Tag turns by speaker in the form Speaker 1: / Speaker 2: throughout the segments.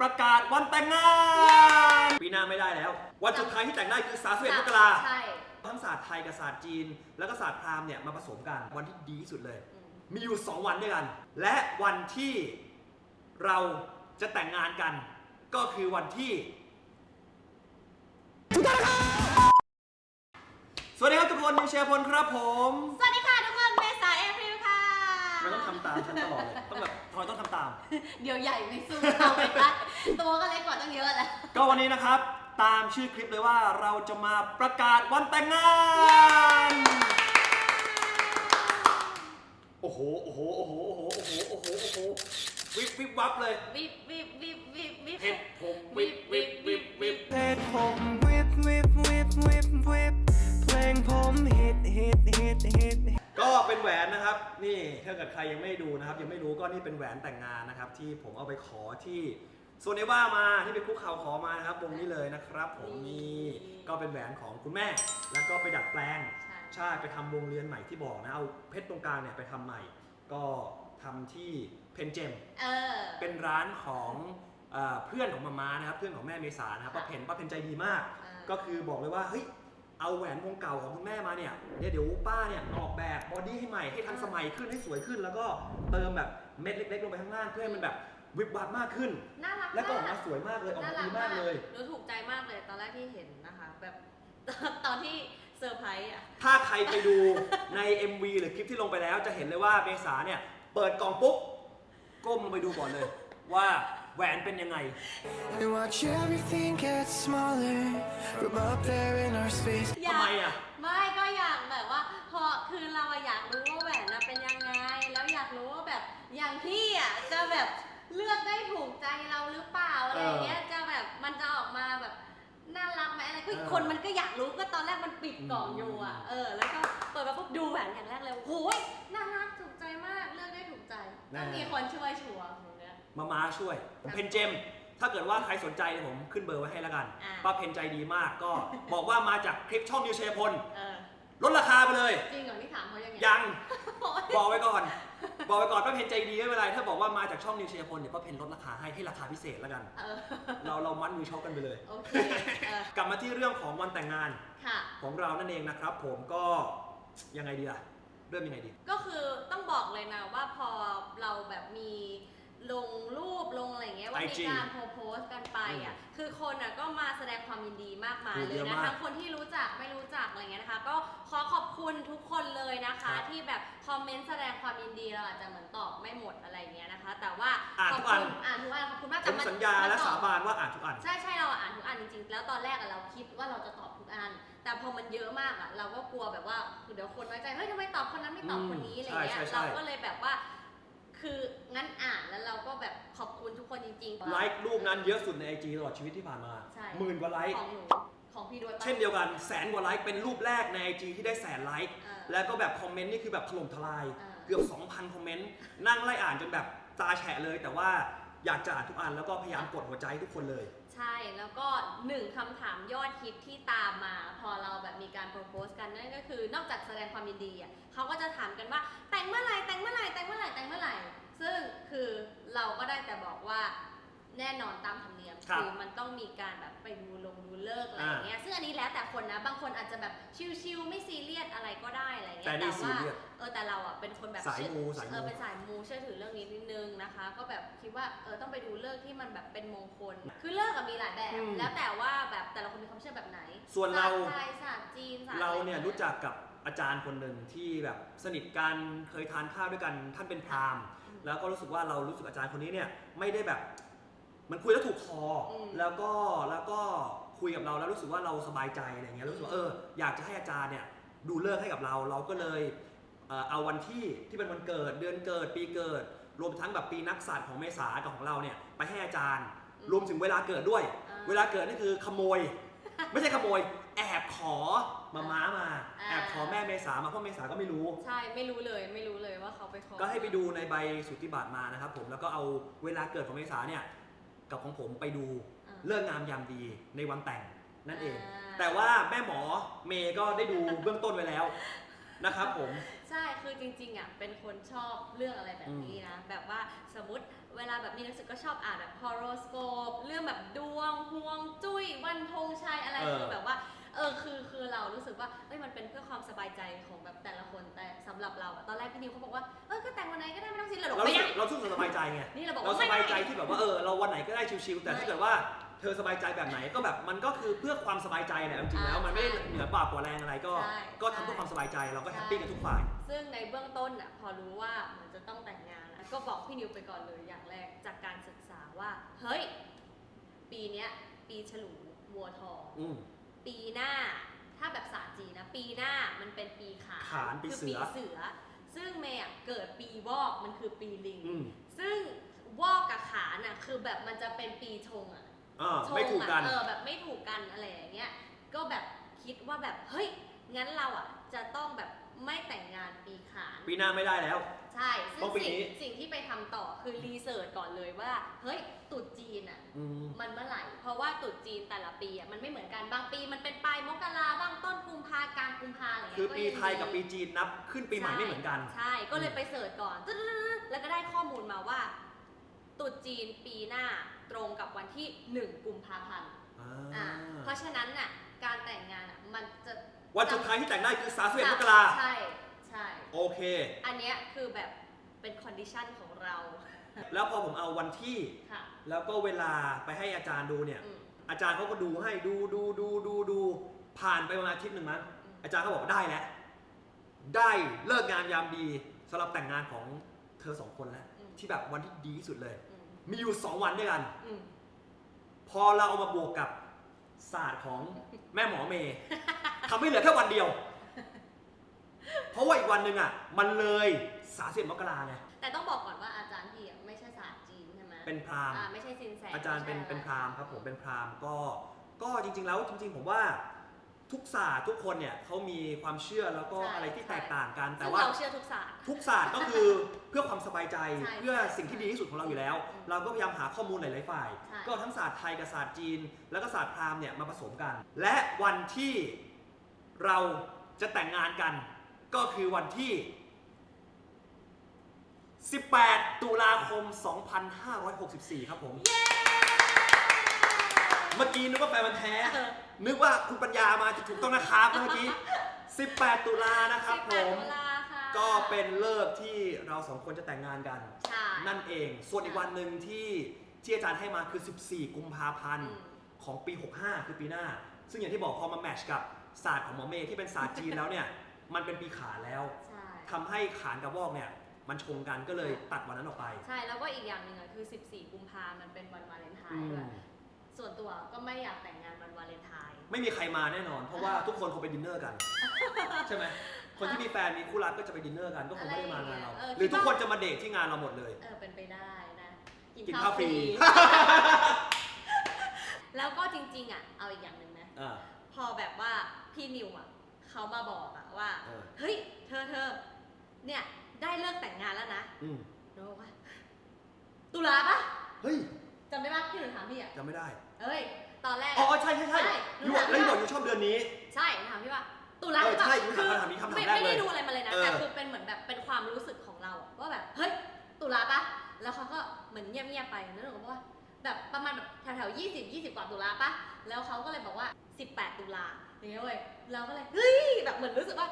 Speaker 1: ประกาศวันแต่งงานปีหน้าไม่ได้แล้ว วันสุดท้ายที่แต่งได้คือ31มกรา
Speaker 2: ใช่
Speaker 1: ทั้งศาสตร์ไทยกับศาสตร์จีน แล้วก็ศาสตร์พราหมณ์เนี่ยมาผสมกันวันที่ดีที่สุดเลย
Speaker 2: อืม
Speaker 1: มีอยู่ 2 วันด้วยกัน และวันที่เราจะแต่งงานกัน ก็คือวันที่สวัสดีครับทุกคนนิวเชียร์พลครับผม
Speaker 2: สวัสดีา
Speaker 1: ม
Speaker 2: เดี๋ยวใหญ่ไม่สู้เราไม่ได้ตัวก็เล็กกว่าตั้งเยอะแล้ว
Speaker 1: ก็วันนี้นะครับ ตามชื่อคลิปเลยว่าเราจะมาประกาศวันแต่งงาน โอ้โห โอ้โห โอ้โห โอ้โห โอ้โห โอ้โห โอ้โห วิบวิบวับเลย
Speaker 2: วิบวิบวิบวิบวิบ
Speaker 1: เห็ดผมวิบวิบวิบวิบ
Speaker 3: เพลงผมวิบวิบวิบวิบวิบเพลงผมฮิตฮิตฮิตฮิต
Speaker 1: ก็เป็น แหวนนะครับ นี่ถ้าเกิดใครยังไม่ดูนะครับ ยังไม่รู้ก็นี่เป็นแหวนแต่งงานนะครับ ที่ผมเอาไปขอที่โซเนว่ามาที่ไปคุกเข่าขอมานะครับวงนี้เลยนะครับ ผมนี่ก็เป็นแหวนของคุณแม่ แล้วก็ไปดัดแปลง
Speaker 2: ใช่
Speaker 1: ใช่ไปทำวงเรียนใหม่ที่บอกนะเอาเพชรตรงกลางเนี่ยไปทำใหม่ ก็ทำที่เพนเจม
Speaker 2: เออ
Speaker 1: เป็นร้านของเออเพื่อนของมาม่านะครับ เพื่อนของแม่เมษานะครับป้าเพนป้าเพนใจดีมาก
Speaker 2: อ่า
Speaker 1: ก็คือบอกเลยว่าเฮ้ย เอาแหวนวงเก่าของคุณแม่มาเนี่ยเดี๋ยวเดี๋ยวป้าเนี่ยออกแบบบอดี้ให้ใหม่ให้ทันสมัยขึ้นให้สวยขึ้น แล้วก็เติมแบบเม็ดเล็ก ๆ ลงไปข้างล่างเพื่อให้มันแบบวิบวับมากขึ้น
Speaker 2: น่ารัก
Speaker 1: แล้วก็ออกมาสวยมากเลยออกมาดีมากเลย
Speaker 2: หนูถูกใจมากเลยตอนแรกที่เห็นนะคะ แบบ ตอนที่เซอร์ไพรส์อะ
Speaker 1: ถ้าใครไปดูใน MV หรือคลิปที่ลงไปแล้ว จะเห็นเลยว่าเมษาเนี่ย เปิดกล่องปุ๊บ ก้มลงไปดูก่อนเลย ว่า แหวนเป็นยังไง
Speaker 3: I watch everything get smaller from up there in our space
Speaker 2: อยาก
Speaker 1: ทำไมอะ
Speaker 2: ไม่ก็อยากแบบว่าพอคือเราอะอยากรู้ว่าแหวนน่ะเป็นยังไง แล้วอยากรู้ว่าแบบอย่างพี่อะจะแบบเลือกได้ถูกใจเราหรือเปล่าอะไรอย่างเงี้ยจะแบบมันจะออกมาแบบน่ารักไหมอะไรคือ
Speaker 1: เออ
Speaker 2: คนมันก็อยากรู้ก็ตอนแรกมันปิดกล่องอยู่อะเออ แล้วก็เปิดมาปุ๊บดูแหวนอย่างแรกเลยโอ้ยน่ารักถูกใจมากเลือกได้ถูกใจต้องมีคนช่วยชัวร์ตรงเนี้ย
Speaker 1: มาม้าช่วยผมเพนเจม ถ้าเกิดว่าใครสนใจเนี่ยผมขึ้นเบอร์ไว้ให้แล้วกัน
Speaker 2: อ่า
Speaker 1: ป้าเพนใจดีมากก็ บอกว่ามาจากคลิปช่องนิวเชยพล
Speaker 2: เออ
Speaker 1: ลดราคาไปเลย
Speaker 2: จริงเหรอนี่ถามเขายังไง
Speaker 1: ยัง
Speaker 2: โอ๊ย
Speaker 1: บอกไว้ก่อน บอกไว้ก่อนป้าเพนใจดีไม่เป็นไร ถ้าบอกว่ามาจากช่องนิวเชยพลเดี๋ยวป้าเพนลดราคาให้ให้ราคาพิเศษแล้วกัน
Speaker 2: เออ
Speaker 1: เราเรามัดมือชกกันไปเลย
Speaker 2: โอเคเออก
Speaker 1: ลับมาที่เรื่องของวันแต่งงาน
Speaker 2: ค่ะ
Speaker 1: ของเรานั่นเองนะครับ ผมก็ยังไงดีล่ะเริ่มยังไงดี
Speaker 2: ก็คือต้องบอกเลยนะว่าพอเราแบบมี ลงรูปลงอะไรอย่างเงี้ยว่ามี
Speaker 1: IG
Speaker 2: การโพโพสต์กันไปอะคือคนอะก็มาแสดงความยินดีมากมาย
Speaker 1: คือ
Speaker 2: เล
Speaker 1: เย
Speaker 2: ย
Speaker 1: อะ
Speaker 2: นะ
Speaker 1: มาก
Speaker 2: ทั้งคนที่รู้จักไม่รู้จักอะไรเงี้ยนะคะ ก็ขอขอบคุณทุกคนเลยนะ
Speaker 1: ครั
Speaker 2: คะ
Speaker 1: บ
Speaker 2: ที่แบบคอมเมนต์แสดงความยินดีเราอาจจะเหมือนตอบไม่หมดอะไรเงี้ยนะคะ แต่ว่า
Speaker 1: อ่าน
Speaker 2: ข
Speaker 1: ทุ
Speaker 2: อบ
Speaker 1: กอั
Speaker 2: คุ
Speaker 1: น
Speaker 2: ณอ่านทุกอันขอบคุณมาก
Speaker 1: ผ
Speaker 2: แต่
Speaker 1: ม
Speaker 2: มัน
Speaker 1: สัญญาและ
Speaker 2: มันต
Speaker 1: สา
Speaker 2: อบ
Speaker 1: บานว่าอ่านทุกอัน
Speaker 2: ใช่ใช่เราอ่านทุกอันจริงๆ แล้วตอนแรกอะเราคิดว่าเราจะตอบทุกอัน แต่พอมันเยอะมากอะเราก็กลัวแบบว่าเดี๋ยวคนน้อยใจเฮ้ยทำไมตอบคนนั้นไม่ตอบคนนี้อะไรเงี้
Speaker 1: ใช่
Speaker 2: ย
Speaker 1: ใช่ใช่
Speaker 2: เราก็เลยแบบว่า คืองั้นอ่านแล้วเราก็แบบขอบคุณทุกคนจริงๆ
Speaker 1: ไลค์รูปนั้นเยอะสุดในไอจีตลอดชีวิตที่ผ่านมา
Speaker 2: ใช่
Speaker 1: หมื่นกว่าไลค์
Speaker 2: ของหนูของพี่ด้วยปะ
Speaker 1: เช่นเดียวกันแสนกว่าไลค์เป็นรูปแรกในไอจีที่ได้แสนไลค์
Speaker 2: อ่า
Speaker 1: แล้วก็แบบคอมเมนต์นี่คือแบบถล่มทลาย
Speaker 2: อ่า
Speaker 1: เกือบ 2,000 คอมเมนต์นั่งไล่อ่านจนแบบตาแฉะเลย แต่ว่าอยากจะอ่านทุกอันแล้วก็พยายามกดหัวใจให้ทุกคนเลย
Speaker 2: ใช่แล้วก็หนึ่งคำถามยอดฮิตที่ตามมา พอเราแบบมีการโปรโพสกันนั่นก็คือนอกจากแสดงความยินดีอะเขาก็จะถามกันว่าแต่งเมื่อไหร่แต่งเมื่อไหร่แต่งเมื่อไหร่แต่งเมื่อไหร่ ซึ่งคือเราก็ได้แต่บอกว่าแน่นอนตามธรรมเนียม
Speaker 1: ครับ
Speaker 2: คือมันต้องมีการแบบไปดูลงดูเลิกษ์อะไรอย่างเงี้ยซึ่งอันนี้แล้วแต่คนนะบางคนอาจจะแบบชิลๆไม่ซีเรียสอะไรก็ได้อะไรเงี้ย
Speaker 1: แต่นี่ซี
Speaker 2: ว่า
Speaker 1: เรียส
Speaker 2: เออแต่เราอะเป็นคนแบบ
Speaker 1: สาย
Speaker 2: เชื่อ
Speaker 1: มูสายมู
Speaker 2: เออเป็นสายมูเชื่อถือเรื่องนี้นิดนึงนะคะ ก็แบบคิดว่าเออต้องไปดูเลิกษ์ที่มันแบบเป็นมงคล คือเลิกษ์อะมีหลายแบบ
Speaker 1: อืม
Speaker 2: แล้วแต่ว่าแบบแต่ละคนมีความเชื่อแบบไหน
Speaker 1: ส่วนเรา
Speaker 2: ศสตร์ไทยศาสตร์จีนศาสตร์
Speaker 1: เรา
Speaker 2: อะไเนี่
Speaker 1: ยรู้จักกับอาจารย์คนหนึ่งที่แบบสนิทกันเคยทานข้าวด้วยกันท่านเป็นพราหมณ์
Speaker 2: อืม
Speaker 1: แล้วก็รู้สึกว่าเรารู้สึกอาจารย์คนนี้เนี่ยไม่ได้แบบ มันคุยแล้วถูกคออ
Speaker 2: ม
Speaker 1: แล้วก็แล้วก็คุยกับเราแล้วรู้สึกว่าเราสบายใจอะไรเงี้ยรู้สึกว่าเอออยากจะให้อาจารย์เนี่ยดูเลิกษ์ให้กับเรา เราก็เลย เอ่อเอาวันที่ที่เป็นวันเกิดเดือนเกิดปีเกิด รวมทั้งแบบปีนักษัตริย์ของเมษากับของเราเนี่ยไปให้อาจารย์ รวมถึงเวลาเกิดด้วย
Speaker 2: อ่า
Speaker 1: เวลาเกิดนี่คือขโมย ไม่ใช่ขโมย แอบขอมาม้ามา
Speaker 2: อ่า
Speaker 1: แอบขอแม่เมษามาเพราะเมษาก็ไม่รู้
Speaker 2: ใช่ไม่รู้เลยไม่รู้เลยว่าเขาไปขอ
Speaker 1: ก็ให้ไปดูในใบสุทธิบัตรมานะครับผมแล้วก็เอาเวลาเกิดของเมษาเนี่ยกับของผมไปดู
Speaker 2: อ่า
Speaker 1: เลิกงามยามดีในวันแต่งนั่นเอง
Speaker 2: อ่า
Speaker 1: แต่ว่าแม่หมอเมย์ก็ได้ดูเบื้องต้นไว้แล้วนะครับผม
Speaker 2: ใช่ คือจริงๆอะเป็นคนชอบเรื่องอะไรแบบนี้นะ แบบว่าสมมติเวลาแบบมีหนังสือก็ชอบอ่านแบบ horoscope เรื่องแบบดวงห่วงจุ้ยวันธงชัยอะไร
Speaker 1: เออ
Speaker 2: คือแบบว่า เออคือคือเรารู้สึกว่าเอ้ยมันเป็นเพื่อความสบายใจของแบบแต่ละคนแต่สำหรับเราอะตอนแรกพี่นิวเขาบอกว่าเออก็แต่งวันไหนก็ได้ไม่ต้องซีเรียสหรอก
Speaker 1: เรา
Speaker 2: ไม่
Speaker 1: รู้สึ
Speaker 2: ได้
Speaker 1: กเรารู้สึกสบายใจไง
Speaker 2: นี่เราบอก
Speaker 1: เรา
Speaker 2: ว่า
Speaker 1: ส
Speaker 2: ไม่
Speaker 1: บาย
Speaker 2: ได้
Speaker 1: ใจที่แบบว่าเออเราวันไหนก็ได้ชิวๆแต่ถ้าเกิดว่าเธอสบายใจแบบไหนก็แบบมันก็คือเพื่อความสบายใจแหละจริงๆแล้ว มันไม่ได้เหนือกว่าปกว่าแรงอะไรก็
Speaker 2: ใช่
Speaker 1: ก็ทำเพื่อความสบายใจเราก็แฮปปี้กันทุกฝ่าย
Speaker 2: ซึ่งในเบื้องต้นอะพอรู้ว่ามันจะต้องแต่งงานอะก็บอกพี่นิวไปก่อนเลยอย่างแรกจากการศึกษาว่า เฮ้ย ปีเนี้ย ปีฉลูวัวทอง
Speaker 1: อืม
Speaker 2: ปีหน้าถ้าแบบศาสตร์จีนนะ ปีหน้ามันเป็นปีขาน
Speaker 1: ขานปี
Speaker 2: คือ
Speaker 1: เสื
Speaker 2: ปี
Speaker 1: อ
Speaker 2: เสือ ซึ่งเมย์อะเกิดปีวอกมันคือปีลิง
Speaker 1: อืม
Speaker 2: ซึ่งวอกกับขานอะคือแบบมันจะเป็นปีชงอะ
Speaker 1: อ่า
Speaker 2: ชง
Speaker 1: ไม่ถูกกัน
Speaker 2: อะเออแบบไม่ถูกกันอะไรอย่างเงี้ยก็แบบคิดว่าแบบเฮ้ยงั้นเราอะจะต้องแบบ ไม่แต่งงานปีขาน
Speaker 1: ปีหน้าไม่ได้แล้ว
Speaker 2: ใช่ซึ่
Speaker 1: ต้องงปี
Speaker 2: สิ่ง
Speaker 1: นี้
Speaker 2: สิ่งที่ไปทำต่อคือรีเสิร์ชก่อนเลยว่า เฮ้ยตรุษจีนอะ
Speaker 1: อืม
Speaker 2: มันเมื่อไหร่ เพราะว่าตรุษจีนแต่ละปีอะมันไม่เหมือนกัน บางปีมันเป็นปลายมกราบ้างต้นกุมภากลางกุมภาอะไรเงี้ย
Speaker 1: คือ
Speaker 2: ก็
Speaker 1: ปี
Speaker 2: ง
Speaker 1: ไทยกับปีจีนนับขึ้นปีใหม่ไม่เหมือนกัน
Speaker 2: ใช่ ก็เลยไปเสิร์ชก่อนตึ๊ดๆๆแล้วก็ได้ข้อมูลมาว่าตรุษจีนปีหน้าตรงกับวันที่ 1 กุมภาพันธ์
Speaker 1: อ่
Speaker 2: อ่าาเพราะฉะนั้นน่ะการแต่งงานอะมันจะ
Speaker 1: วันสุดท้ายที่แต่งได้คือ31มกรา
Speaker 2: ใช่ใช่
Speaker 1: โอเค
Speaker 2: อันเนี้ยคือแบบเป็นคอนดิชันของเรา
Speaker 1: แล้วพอผมเอาวันที่
Speaker 2: ค่ะ
Speaker 1: แล้วก็เวลาไปให้อาจารย์ดูเนี่ย
Speaker 2: อืม
Speaker 1: อาจารย์เขาก็ดูให้ดูดูดูดูดู ผ่านไปประมาณอาทิตย์หนึ่งมั้ง
Speaker 2: อืม
Speaker 1: อาจารย์ก็บอกว่าได้แล้ว ได้เลิกงามยามดีสำหรับแต่งงานของเธอสองคนแล้ว
Speaker 2: อืม
Speaker 1: ที่แบบวันที่ดีที่สุดเลย
Speaker 2: อืม
Speaker 1: มีอยู่สองวันด้วยกัน
Speaker 2: อืม
Speaker 1: พอเราเอามาบวกกับศาสตร์ของแม่หมอเมย์ ทำให้เหลือแค่วันเดียว เพราะว่าอีกวันหนึ่งอะ มันเลยสาสิบมกราไง
Speaker 2: แต่ต้องบอกก่อนว่าอาจารย์พี่อะไม่ใช่ศาสตร์จีนใช่ไหม
Speaker 1: เป็นพราหมณ์
Speaker 2: อ่าไม่ใช่ซินแส
Speaker 1: อาจารย์เป็น
Speaker 2: ไม่ใช่
Speaker 1: เป็นพ
Speaker 2: อะไรา
Speaker 1: หมณ์ครับผมเป็นพราหมณ์ก็ก็จริง ๆ แล้วจริง ๆ ผมว่าทุกศาสตร์ทุกคนเนี่ยเขามีความเชื่อแล้วก็
Speaker 2: ใช่
Speaker 1: อะไรที่
Speaker 2: ใช่
Speaker 1: แตกต่างกันแต่
Speaker 2: ซึ่ง
Speaker 1: ว่า
Speaker 2: เราเชื่อทุกศาสตร์
Speaker 1: ทุกศาสตร์ก็คือเพื่อความสบายใจ
Speaker 2: ใช่
Speaker 1: เพื่อสิ่งที่ดีที่สุดของเราอยู่แล้ว
Speaker 2: อืม
Speaker 1: เราก็พยายามหาข้อมูลหลาย ๆ ฝ่าย
Speaker 2: ใช่
Speaker 1: ก็เอาทั้งศาสตร์ไทยกับศาสตร์จีน แล้วก็ศาสตร์พราหมณ์เนี่ยมาผสมกัน และวันที่ เราจะแต่งงานกันก็คือวันที่ 18 ตุลาคม 2564 ครับผม เมื่อกี้นึกว่าแฟนมันธุ์แท้
Speaker 2: เออ
Speaker 1: นึกว่าคุณปัญญามาจะถูกต้องนะครับเมื่อกี้ 18 ตุลานะครับผ
Speaker 2: 18
Speaker 1: ม
Speaker 2: ตุลาค่ะ
Speaker 1: ก็เป็นเลิกษ์ที่เราสองคนจะแต่งงานกัน
Speaker 2: ใช่
Speaker 1: นั่นเอง ส่วนอีกวันหนึ่งที่ที่อาจารย์ให้มาคือ 14 กุมภาพัน
Speaker 2: อื
Speaker 1: ธ์
Speaker 2: ม
Speaker 1: ของปี 65 คือปีหน้า ซึ่งอย่างที่บอกพอมาแมทช์กับ ศาสตร์ของหมอเมย์ที่เป็นศาสตร์จีนแล้วเนี่ย มันเป็นปีขานแล้ว
Speaker 2: ใช่
Speaker 1: ทำให้ขานกับวอกเนี่ย มันชงกันก็เลยตัดวันนั้นออกไป
Speaker 2: ใช่ แล้วก็อีกอย่างหนึ่งอะคือ 14 กุมภามันเป็นวันวาเลนไท
Speaker 1: อื
Speaker 2: น์
Speaker 1: ม
Speaker 2: ด้วยส่วนตัวก็ไม่อยากแต่งงานวันวาเลนไทน์
Speaker 1: ไม่มีใครมาแน่นอน เพราะว่าทุกคนคงไปดินเนอร์กัน ใช่ไหมคนที่มีแฟนมีคู่รักก็จะไปดินเนอร์กันก็คงไม่ได้มางานเรา
Speaker 2: อะไรอย่างเงี้ยเออ
Speaker 1: หรือทุก
Speaker 2: คิด
Speaker 1: ค
Speaker 2: ว่า
Speaker 1: นจะมาเดทที่งานเราหมดเลย
Speaker 2: เออ เป็นไปได้นะ
Speaker 1: กินข้าวฟรี
Speaker 2: แล้วก็จริงๆอะเอาอีกอย่างหนึ่งนะ
Speaker 1: อ่า
Speaker 2: พอแบบว่า พี่นิวอะเขามาบอกอะว่า
Speaker 1: เออ
Speaker 2: เฮ้ย เธอเธอเนี่ยได้เลิกแต่งงานแล้วนะ
Speaker 1: อืม
Speaker 2: หนูบอกว่าตุลาปะ
Speaker 1: เฮ้ย
Speaker 2: จำได้ปะที่หนูถามพี่อะ
Speaker 1: จำไม่ได้
Speaker 2: เอ้ย ตอนแรก
Speaker 1: อ๋
Speaker 2: อะ
Speaker 1: อใช่ใช่ใช่
Speaker 2: ใช่
Speaker 1: ยูบอกแล้วยูบอกยูชอบเดือนนี้
Speaker 2: ใช่ถามพี่ว่าตุลา
Speaker 1: เออ
Speaker 2: หรือเปล่า
Speaker 1: ใช่ถามคำถามนี้คำถาม
Speaker 2: ไม่
Speaker 1: แรก
Speaker 2: ไม่
Speaker 1: เลย
Speaker 2: ได้ดูอะไรมาเลยนะ
Speaker 1: เออ
Speaker 2: แต่คือเป็นเหมือนแบบเป็นความรู้สึกของเราอะว่าแบบเฮ้ยตุลาปะแล้วเขาก็เหมือนเงียบๆไปแล้วหนูก็บอกว่าแบบประมาณแบบแถวๆยี่สิบยี่สิบกว่าตุลาปะแล้วเขาก็เลยบอกว่า18ตุลา อย่างเงี้ยเว้ยเราก็เลยเฮ้ยแบบเหมือนรู้สึกว่า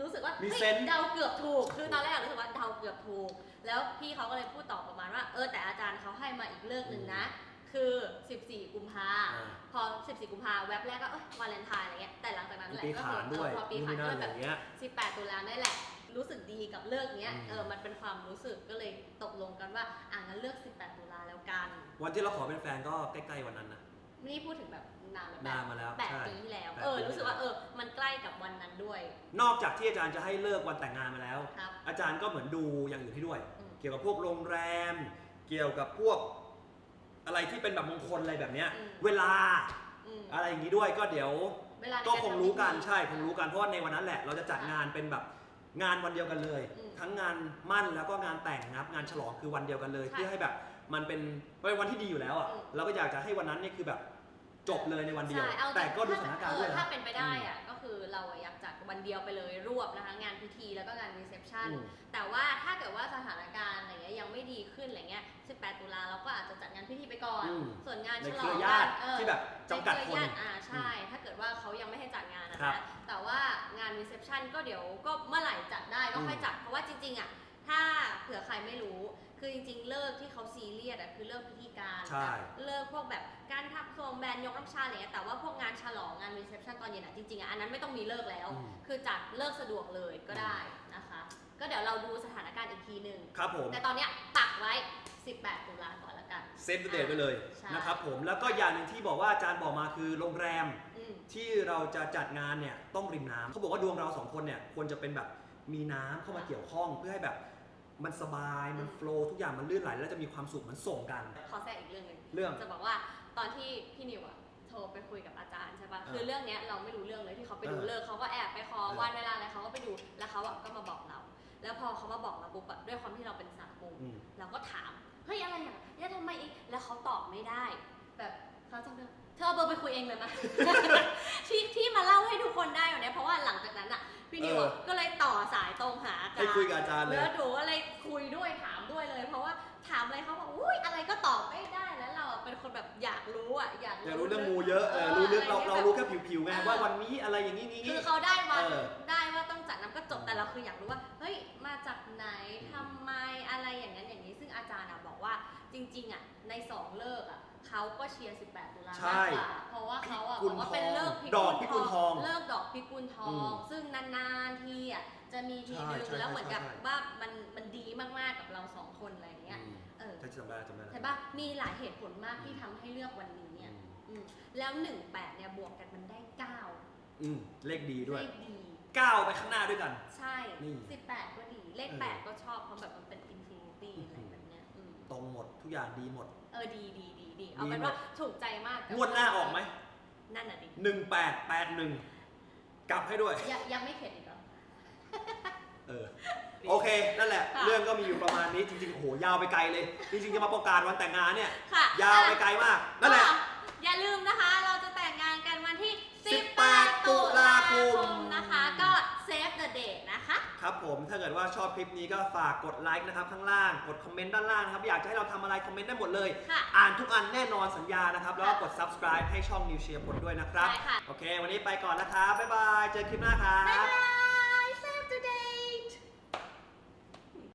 Speaker 2: รู้สึกว่า
Speaker 1: มี
Speaker 2: ฮ้ย
Speaker 1: เซนส์
Speaker 2: เดาเกือบถูก คือตอนแรกรู้สึกว่าเดาเกือบถูก แล้วพี่เขาก็เลยพูดต่อประมาณว่า เออแต่อาจารย์เขาให้มาอีกเลิกหนึ่งนะ คือ 14 กุมภา
Speaker 1: อ่า
Speaker 2: พอ 14 กุมภาแว็บแรกก็เอ้ยวาเลนไทน์อะไรเงี้ย แต่หลังจากนั้น
Speaker 1: มี
Speaker 2: แหละ
Speaker 1: ปี
Speaker 2: ก็
Speaker 1: ขานด้วย
Speaker 2: เออพอปี
Speaker 1: นู่น
Speaker 2: ขาน
Speaker 1: นี่นั่
Speaker 2: ก็
Speaker 1: น
Speaker 2: เลยแบบ
Speaker 1: อย่างเงี้ย
Speaker 2: 18 ตุลาได้แหละ รู้สึกดีกับเลิกเนี้ย
Speaker 1: อืม
Speaker 2: เออ มันเป็นความรู้สึกก็เลยตกลงกันว่า อะงั้นเลือก 18 ตุลาแล้วกัน
Speaker 1: วันที่เราขอเป็นแฟนก็ใกล้ๆวันนั้นนะ
Speaker 2: นี่พูดถึงแบบนาน
Speaker 1: นานมาแล้ว
Speaker 2: แปด
Speaker 1: ใช่
Speaker 2: ปีที่แล้ว
Speaker 1: แปด
Speaker 2: เออ
Speaker 1: ปี
Speaker 2: รู้สึกว่าเออ มันใกล้กับวันนั้นด้วย
Speaker 1: นอกจากที่อาจารย์จะให้เลิกวันแต่งงานมาแล้ว
Speaker 2: ครับ
Speaker 1: อาจารย์ก็เหมือนดูอย่างอื่นให้ด้วย
Speaker 2: อืม
Speaker 1: เกี่ยวกับพวกโรงแรม เกี่ยวกับพวกอะไรที่เป็นแบบมงคลอะไรแบบเนี้ย
Speaker 2: อืม
Speaker 1: เวลา
Speaker 2: อืม
Speaker 1: อะไรอย่างนี้ด้วยก็เดี๋ยว
Speaker 2: เวลาใน
Speaker 1: ก็
Speaker 2: กา
Speaker 1: คง
Speaker 2: ทำ
Speaker 1: รู้กัน
Speaker 2: พิธี
Speaker 1: ใช่คงรู้กันเพราะว่าในวันนั้นแหละ เราจะจัดงานเป็นแบบงานวันเดียวกันเลย
Speaker 2: อืม
Speaker 1: ทั้งงานมั่นแล้วก็งานแต่งนะครับงานฉลองคือวันเดียวกันเลย
Speaker 2: ใช่
Speaker 1: เพื่อให้แบบมันเป็นเป็นวันที่ดีอยู่แล้วอะ
Speaker 2: อืม
Speaker 1: เราก็อยากจะให้วันนั้นเนี่ยคือแบบ จบเลยในวันเดียว
Speaker 2: ใช่เอา
Speaker 1: แต่ก็ดูสถานการณ์
Speaker 2: เอ
Speaker 1: ด้วย
Speaker 2: อ
Speaker 1: นะ
Speaker 2: ถ้าเป็นไปได้อะก็คือเราอะอยากจัดวันเดียวไปเลยรวบนะคะงานพิธีแล้วก็งานรีเซพชัน
Speaker 1: อืม
Speaker 2: แต่ว่าถ้าเกิดว่าสถานการณ์อะไรเงี้ยยังไม่ดีขึ้นอะไรเงี้ย 18 ตุลาเราก็อาจจะจัดงานพิธีไปก่อน
Speaker 1: อืม
Speaker 2: ส่วนงาน
Speaker 1: ใน
Speaker 2: ฉ
Speaker 1: เค
Speaker 2: ลอ
Speaker 1: รื
Speaker 2: ง
Speaker 1: อญาติ
Speaker 2: เออ
Speaker 1: ที่แบบจำกัด
Speaker 2: ใน
Speaker 1: ค
Speaker 2: เรื
Speaker 1: น
Speaker 2: อญาติอ่าใช่ ถ้าเกิดว่าเขายังไม่ให้จัดงานนะ
Speaker 1: ครั
Speaker 2: คะ
Speaker 1: บ
Speaker 2: แต่ว่างานรีเซพชันก็เดี๋ยวก็เมื่อไหร่จัดได้ก็ค่อยจัดเพราะว่าจริงๆอะถ้าเผื่อใครไม่รู้ คือจริงๆ เลิกที่เขาซีเรียสอะคือเลิกพิธีการ
Speaker 1: ใช่
Speaker 2: เลิกพวกแบบการทับทรงแบรนด์ยกน้ำชาอะไรเงี้ยแต่ว่าพวกงานฉลองงานรีเซพชันตอนเย็นอะจริงๆอะอันนั้นไม่ต้องมีเลิกแล้ว
Speaker 1: อืม
Speaker 2: คือจัดเลิกสะดวกเลยก็ได้นะคะ ก็เดี๋ยวเราดูสถานการณ์อีกทีหนึ่ง
Speaker 1: ครับผม
Speaker 2: แต่ตอนเนี้ยปักไว้ 18 ตุลาก่อนละกัน
Speaker 1: เซฟเดทไปเลย
Speaker 2: ใช่
Speaker 1: นะครับผมแล้วก็อย่างหนึ่งที่บอกว่าอาจารย์บอกมาคือโรงแรม
Speaker 2: อืม
Speaker 1: ที่เราจะจัดงานเนี่ยต้องริมน้ำเขาบอกว่าดวงเราสองคนเนี่ยควรจะเป็นแบบมีน้ำเข้ามาเกี่ยวข้องเพื่อให้แบบ มันสบายมันโฟล์ทุกอย่างมันลื่นไหลแล้วจะมีความสุขเหมันส่งกัน
Speaker 2: ขอแทรกอีกเรื่องหนึ่ง
Speaker 1: เรื่อง
Speaker 2: จะบอกว่าตอนที่พี่นิวอะโทรไปคุยกับอาจารย์ใช่ปะ
Speaker 1: เออ
Speaker 2: คือเรื่องเนี้ยเราไม่รู้เรื่องเลยที่เขาไปดู
Speaker 1: เออ
Speaker 2: เลิกเขาก็แอบไปขอ
Speaker 1: เออ
Speaker 2: วันเวลาอะไรเขาก็ไปดูแล้วเขาอะก็มาบอกเรา แล้วพอเขามาบอกเราปุ๊บอะด้วยความที่เราเป็นสายมู
Speaker 1: อืม
Speaker 2: เราก็ถามเฮ้ยอะไรอะเนี่ยทำไมอีกแล้วเขาตอบไม่ได้ แบบเขาจะเดินเธอเอาเบอร์ไปคุยเองเลยมั้ยที่ที่มาเล่าให้ทุกคนได้วัน
Speaker 1: ให้
Speaker 2: ย์
Speaker 1: คุยกับอาจารย์เลย
Speaker 2: แล้วหนูก็เลยคุยด้วยถามด้วยเลย เพราะว่าถามอะไรเขาบอกอุ้ยอะไรก็ตอบไม่ได้แล้วเราอะเป็นคนแบบอยากรู้อะอยาก
Speaker 1: อยากรู้เรื่องมูเยอะเออรู้ลึกเราะ
Speaker 2: ไเรา
Speaker 1: รู้แค่ผิวๆไงว่าวันนี้อะไรอย่างนี้นี้
Speaker 2: คือ
Speaker 1: นี้
Speaker 2: เขาได้วัน
Speaker 1: เออ
Speaker 2: ได้ว่าต้องจัดน้ำก็จบแต่เราคืออยากรู้ว่าเฮ้ยมาจากไหนทำไมอะไรอย่างนั้นอย่างนี้ ซึ่งอาจารย์อะบอกว่าจริงๆอะในสอง เลิกอะเขาก็เชียร์ 18 ตุลา
Speaker 1: ใช่
Speaker 2: มากกว่าเพราะว่าเขาอะ
Speaker 1: พิกุ
Speaker 2: บ
Speaker 1: ล
Speaker 2: อกว่าเป็นเลิก
Speaker 1: ทองดอกพิกุลทอง
Speaker 2: เลิกดอกพิกุลทอ
Speaker 1: อื
Speaker 2: ง
Speaker 1: ม
Speaker 2: ซึ่งนานๆทีอะจะมีที
Speaker 1: ใช่
Speaker 2: นึง
Speaker 1: ใช่
Speaker 2: แล้วเหมือนกับ
Speaker 1: ใช่ใช่
Speaker 2: ว่ามันมันดีมากๆกับเราสองคนอะไรอย่างเงี้ย
Speaker 1: อืม
Speaker 2: เออ
Speaker 1: ถ้าจำได้จำได้
Speaker 2: ใช่ปะมีหลายเหตุผลมากที่ทำให้เลือกวันนี้
Speaker 1: อื
Speaker 2: เนี่ย
Speaker 1: ม
Speaker 2: อืมแล้วหนึ่งแปดเนี่ยบวกกันมันได้เก้า
Speaker 1: อืมเลขดีด้วย
Speaker 2: เลขดี
Speaker 1: ก้าวไปข้างหน้าด้วยกัน
Speaker 2: ใช่
Speaker 1: นี่
Speaker 2: สิบแปดก็ดี เลข
Speaker 1: เออ
Speaker 2: แปดก็ชอบเพราะแบบมันเป็นอินฟินิตี้อะไรแบบเนี้ยอืม
Speaker 1: ตรงหมดทุกอย่างดีหมด
Speaker 2: เออดีดีดีดีเอา
Speaker 1: ดี
Speaker 2: เป็น
Speaker 1: หมด
Speaker 2: ว่าถูกใจมากกับ
Speaker 1: งวดหน้าออกไหม
Speaker 2: นั่นน่ะดิ
Speaker 1: หนึ่งแปดแปดหนึ่งกลับให้ด้วย
Speaker 2: ยังยังไม่เข็ดอีกเหรอ
Speaker 1: เออ โอเค นั่นแหละ
Speaker 2: ค่ะ
Speaker 1: เรื่องก็มีอยู่ประมาณนี้จริงๆโอ้โหยาวไปไกลเลย จริงๆจะมาประกาศวันแต่งงานเนี่ย
Speaker 2: ค่ะ
Speaker 1: ยาวไปไกลมาก นั่นแหละ
Speaker 2: ก็อย่าลืม
Speaker 1: ชอบคลิปนี้ก็ฝากกดไลค์นะครับข้างล่าง กดคอมเมนต์ด้านล่างนะครับอยากจะให้เราทำอะไรคอมเมนต์ได้หมดเลย
Speaker 2: ค่ะ
Speaker 1: อ่านทุกอันแน่นอนสัญญานะครับแล้วก็กด subscribe ให้ช่อง New s h a r e ผลด้วยนะครับ
Speaker 2: ใช่ค่ะ
Speaker 1: โอเค วันนี้ไปก่อนนะครับบ๊ายบาย เจอคลิปหน้าครั
Speaker 2: บ๊าย
Speaker 1: บ
Speaker 2: บาย